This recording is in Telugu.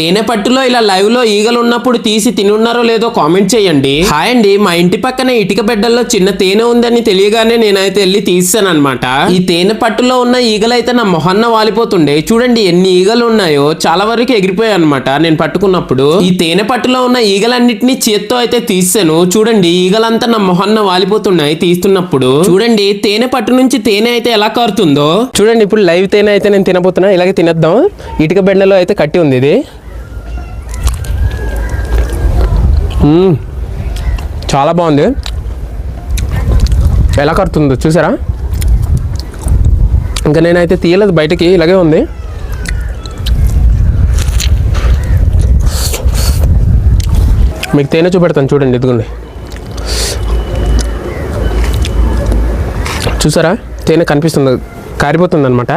తేనె పట్టులో ఇలా లైవ్లో ఈగలు ఉన్నప్పుడు తీసి తినున్నారో లేదో కామెంట్ చేయండి. హాయ్ అండి మా ఇంటి పక్కన ఇటుక బిడ్డల్లో చిన్న తేనె ఉందని తెలియగానే నేనైతే వెళ్ళి తీసాను అనమాట ఈ తేనె పట్టులో ఉన్న ఈగలు అయితే నా మొహన్న వాలిపోతుండే. చూడండి ఎన్ని ఈగలు ఉన్నాయో. చాలా వరకు ఎగిరిపోయాయి అనమాట నేను పట్టుకున్నప్పుడు. ఈ తేనె పట్టులో ఉన్న ఈగలన్నిటిని చేత్తో అయితే తీసాను చూడండి ఈగలంతా నా మొహన్న వాలిపోతున్నాయి తీస్తున్నప్పుడు. చూడండి తేనె పట్టు నుంచి తేనె అయితే ఎలా కారుతుందో. చూడండి ఇప్పుడు లైవ్ తేనె అయితే నేను తినబోతున్నా. ఇలాగే తినేద్దాం. ఇటుక బెండలో అయితే కట్టి ఉంది ఇది. చాలా బాగుంది. ఎలా కడుతుందో చూసారా? ఇంకా నేనైతే తీయలేదు బయటకి ఇలాగే ఉంది. మీకు తేనె చూపెడతాను చూడండి ఇదిగోండి. చూసారా? తేనె కనిపిస్తుంది కారిపోతుంది అనమాట